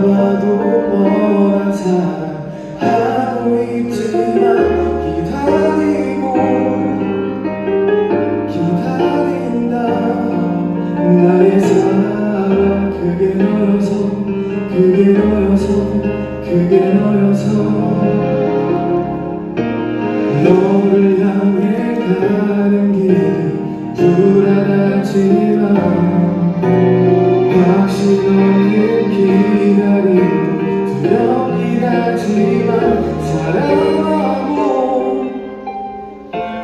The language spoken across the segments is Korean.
봐도 뻔한 사람 하루 이틀만 기다리고 기다린다. 나의 사랑 그게 너여서 그게 너여서 그게 너여서. 너를 향해 가는 길이 불안하지만 나, 지만 사랑하고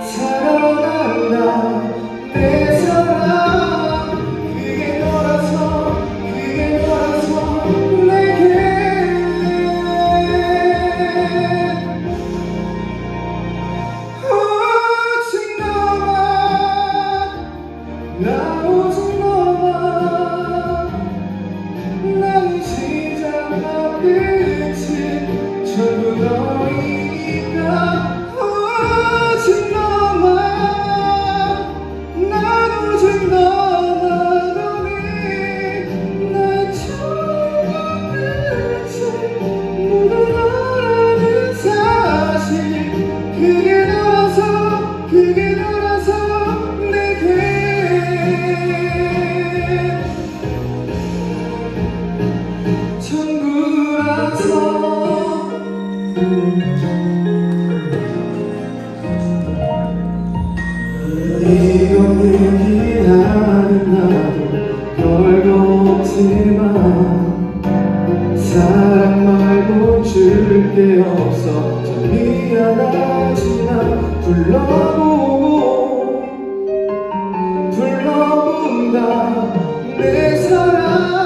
사랑한다. 내 사랑 그게 너라서 그게 너라서 내게. 오직 너만 나 사랑 말고 줄 게 없어 참 미안하지만 불러보고 불러본다 내 사랑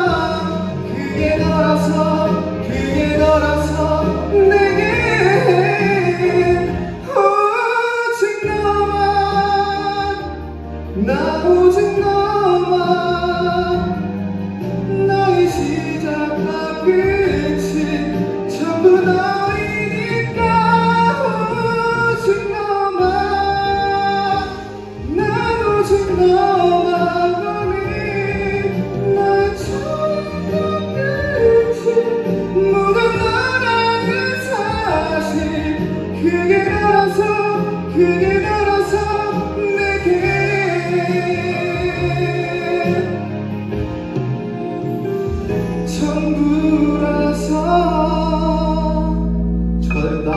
전부라